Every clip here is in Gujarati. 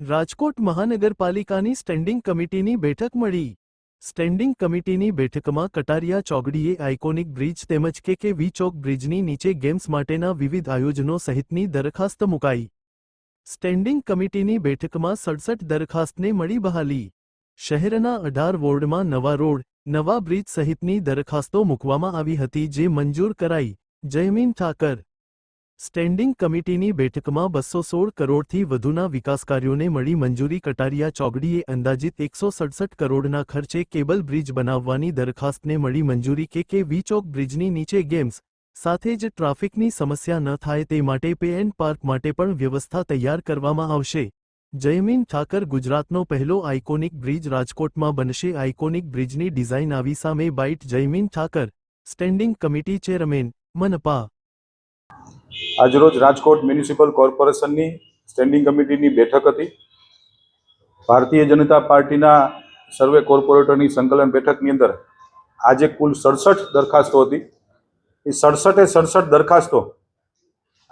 રાજકોટ મહાનગરપાલિકાની સ્ટેન્ડિંગ કમિટીની બેઠક મળી. સ્ટેન્ડિંગ કમિટીની બેઠકમાં કટારિયા ચોગડીએ આઇકોનિક બ્રિજ તેમજ કે કે વી ચોક બ્રિજની નીચે ગેમ્સ માટેના વિવિધ આયોજનો સહિતની દરખાસ્ત મુકાઈ. સ્ટેન્ડિંગ કમિટીની બેઠકમાં સડસઠ દરખાસ્તને મળી બહાલી. શહેરના અઢાર વોર્ડમાં નવા રોડ, નવા બ્રિજ સહિતની દરખાસ્તો મૂકવામાં આવી હતી જે મંજૂર કરાઈ. જયમીન ઠાકર. સ્ટેન્ડિંગ કમિટીની બેઠકમાં બસો સોળ કરોડથી વધુના વિકાસ કાર્યોને મળી મંજૂરી કટારિયા ચોગડીએ અંદાજિત એકસો સડસઠ કરોડના ખર્ચે કેબલ બ્રિજ બનાવવાની દરખાસ્તને મળી મંજૂરી કે કે વીચોક બ્રિજની નીચે ગેમ્સ સાથે જ ટ્રાફિકની સમસ્યા ન થાય તે માટે પે એન્ડ પાર્ક માટે પણ વ્યવસ્થા તૈયાર કરવામાં આવશે. જયમીન ઠાકર ગુજરાતનો પહેલો આઇકોનિક બ્રિજ રાજકોટમાં બનશે. આઇકોનિક બ્રિજની ડિઝાઇન આવી સામે bite Jaymin Thakar, standing committee chairman, મનપા આજરોજ રાજકોટ મ્યુનિસિપલ કોર્પોરેશનની સ્ટેન્ડિંગ કમિટીની બેઠક હતી. ભારતીય જનતા પાર્ટીના સર્વે કોર્પોરેટરની સંકલન બેઠકની અંદર આજે કુલ સડસઠ દરખાસ્તો હતી. એ સડસઠે સડસઠ દરખાસ્તો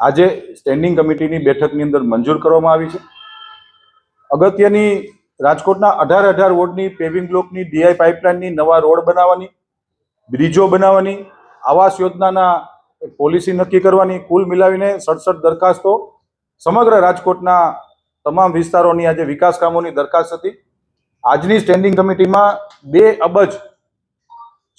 આજે સ્ટેન્ડિંગ કમિટીની બેઠકની અંદર મંજૂર કરવામાં આવી છે. અગત્યની રાજકોટના અઢાર અઢાર વોર્ડની પેવિંગ બ્લોકની ડીઆઈ પાઇપલાઇનની નવા રોડ બનાવવાની, બ્રિજો બનાવવાની, આવાસ યોજનાના પોલિસી નક્કી કરવાની, કુલ મિલાવીને સડસઠ દરખાસ્તો. સમગ્ર રાજકોટના તમામ વિસ્તારોની આજે વિકાસ કામોની દરખાસ્ત હતી. આજની સ્ટેન્ડિંગ કમિટીમાં બે અબજ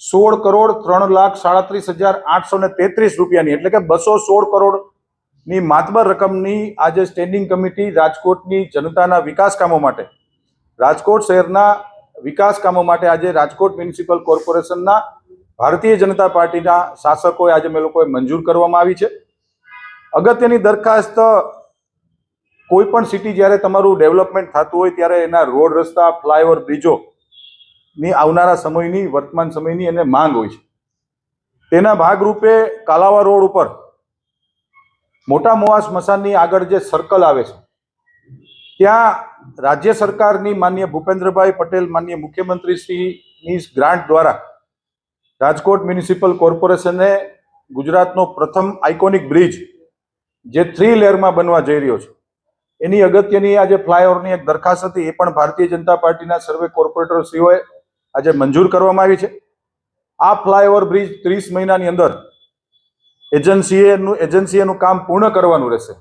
સોળ કરોડ ત્રણ લાખ સાડત્રીસ હજાર આઠસો ને તેત્રીસ રૂપિયાની, એટલે કે બસો સોળ કરોડની માતબર રકમની આજે સ્ટેન્ડિંગ કમિટી રાજકોટની જનતાના વિકાસ કામો માટે, રાજકોટ શહેરના વિકાસ કામો માટે આજે રાજકોટ મ્યુનિસિપલ કોર્પોરેશનના ભારતીય જનતા પાર્ટીના શાસકોએ આજે અમે લોકોએ મંજૂર કરવામાં આવી છે. અગત્યની દરખાસ્ત કોઈ પણ સિટી જ્યારે તમારું ડેવલપમેન્ટ થતું હોય ત્યારે એના રોડ રસ્તા ફ્લાયઓવર બ્રિજો ની આવનારા સમયની, વર્તમાન સમયની એને માંગ હોય છે. તેના ભાગરૂપે કાલાવા રોડ ઉપર, મોટા મોવા સ્મશાનની આગળ જે સર્કલ આવે છે, ત્યાં રાજ્ય સરકારની માન્ય ભૂપેન્દ્રભાઈ પટેલ, માન્ય મુખ્યમંત્રી શ્રીની ગ્રાન્ટ દ્વારા રાજકોટ મ્યુનિસિપલ કોર્પોરેશને ગુજરાતનો પ્રથમ આઇકોનિક બ્રિજ જે થ્રી લેયરમાં બનવા જઈ રહ્યો છે. એની અગત્યની આજે ફ્લાયઓવરની એક દરખાસ્ત હતી, એ પણ ભારતીય જનતા પાર્ટીના સર્વે કોર્પોરેટરશ્રીઓએ આજે મંજૂર કરવામાં આવી છે. આ ફ્લાયઓવર બ્રિજ ત્રીસ મહિનાની અંદર એજન્સીએનું એજન્સીએનું કામ પૂર્ણ કરવાનું રહેશે.